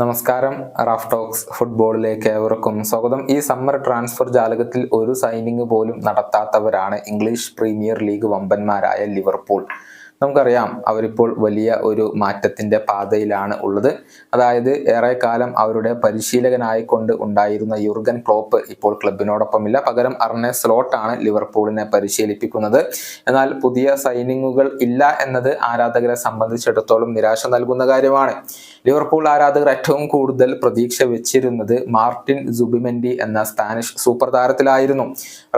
നമസ്കാരം Raf talks ഫുട്ബോളിലേക്ക് ഏവർക്കും സ്വാഗതം. ഈ സമ്മർ ട്രാൻസ്ഫർ ജാലകത്തിൽ ഒരു സൈനിങ് പോലും നടത്താത്തവരാണ് ഇംഗ്ലീഷ് പ്രീമിയർ ലീഗ് വമ്പന്മാരായ ലിവർപൂൾ. നമുക്കറിയാം അവരിപ്പോൾ വലിയ ഒരു മാറ്റത്തിന്റെ പാതയിലാണ് ഉള്ളത്. അതായത് ഏറെക്കാലം അവരുടെ പരിശീലകനായിക്കൊണ്ട് ഉണ്ടായിരുന്ന യുർഗൻ ക്ലോപ്പ് ഇപ്പോൾ ക്ലബിനോടൊപ്പമില്ല. പകരം അർണെ സ്ലോട്ടാണ് ലിവർപൂളിനെ പരിശീലിപ്പിക്കുന്നത്. എന്നാൽ പുതിയ സൈനിങ്ങുകൾ ഇല്ല എന്നത് ആരാധകരെ സംബന്ധിച്ചിടത്തോളം നിരാശ നൽകുന്ന കാര്യമാണ്. ലിവർപൂൾ ആരാധകർ ഏറ്റവും കൂടുതൽ പ്രതീക്ഷ വെച്ചിരുന്നത് മാർട്ടിൻ ജുബിമെൻഡി എന്ന സ്പാനിഷ് സൂപ്പർ താരത്തിലായിരുന്നു.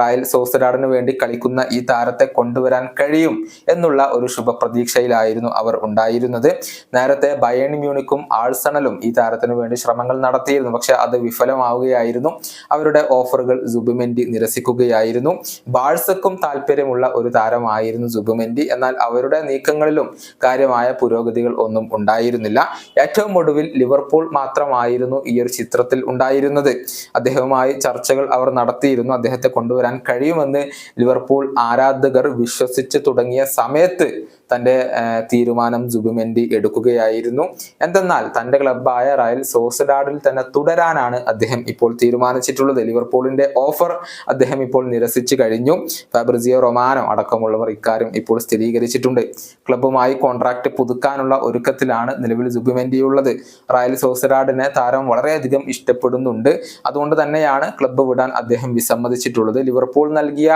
റായൽ സോസഡാഡിന് വേണ്ടി കളിക്കുന്ന ഈ താരത്തെ കൊണ്ടുവരാൻ കഴിയും എന്നുള്ള ഒരു ശുഭപ്രതീക്ഷയിലായിരുന്നു അവർ ഉണ്ടായിരുന്നത്. നേരത്തെ ബയൺ മ്യൂണിക്കും ആഴ്സണലും ഈ താരത്തിനു വേണ്ടി ശ്രമങ്ങൾ നടത്തിയിരുന്നു. പക്ഷെ അത് വിഫലമാവുകയായിരുന്നു. അവരുടെ ഓഫറുകൾ ജുബിമെൻഡി നിരസിക്കുകയായിരുന്നു. ബാഴ്സക്കും താല്പര്യമുള്ള ഒരു താരമായിരുന്നു ജുബിമെൻഡി എന്നാൽ അവരുടെ നീക്കങ്ങളിലും കാര്യമായ പുരോഗതികൾ ഒന്നും ഉണ്ടായിരുന്നില്ല. ഏറ്റവും ഒടുവിൽ ലിവർപൂൾ മാത്രമായിരുന്നു ഈ ഒരു ചിത്രത്തിൽ ഉണ്ടായിരുന്നത്. അദ്ദേഹവുമായി ചർച്ചകൾ അവർ നടത്തിയിരുന്നു. അദ്ദേഹത്തെ കൊണ്ടുവരാൻ കഴിയുമെന്ന് ലിവർപൂൾ ആരാധകർ വിശ്വസിച്ച് തുടങ്ങിയ സമയത്ത് തന്റെ തീരുമാനം ജുബുമെന്റി എടുക്കുകയായിരുന്നു. എന്തെന്നാൽ തന്റെ ക്ലബായ റയൽ സോസഡാഡിൽ തന്നെ തുടരാനാണ് അദ്ദേഹം ഇപ്പോൾ തീരുമാനിച്ചിട്ടുള്ളത്. ലിവർപൂളിന്റെ ഓഫർ അദ്ദേഹം ഇപ്പോൾ നിരസിച്ചു കഴിഞ്ഞു. ഫാബ്രിസിയോ റൊമാനോ അടക്കമുള്ളവർ ഇക്കാര്യം ഇപ്പോൾ സ്ഥിരീകരിച്ചിട്ടുണ്ട്. ക്ലബ്ബുമായി കോൺട്രാക്ട് പുതുക്കാനുള്ള ഒരുക്കത്തിലാണ് നിലവിൽ ജുബിമെൻഡി ഉള്ളത് റയൽ സോസഡാഡിനെ താരം വളരെയധികം ഇഷ്ടപ്പെടുന്നുണ്ട്. അതുകൊണ്ട് തന്നെയാണ് ക്ലബ്ബ് വിടാൻ അദ്ദേഹം വിസമ്മതിച്ചിട്ടുള്ളത്. ലിവർപൂൾ നൽകിയ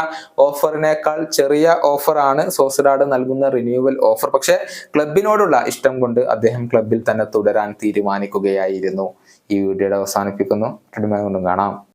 ഓഫറിനേക്കാൾ ചെറിയ ഓഫറാണ് സോസഡാഡ് നൽകുന്ന റിന്യൂവൽ ഓഫർ പക്ഷേ ക്ലബിനോടുള്ള ഇഷ്ടം കൊണ്ട് അദ്ദേഹം ക്ലബിൽ തന്നെ തുടരാൻ തീരുമാനിക്കുകയായിരുന്നു. ഈ വീഡിയോയുടെ അവസാനിപ്പിക്കുന്നു. വീണ്ടും കാണാം.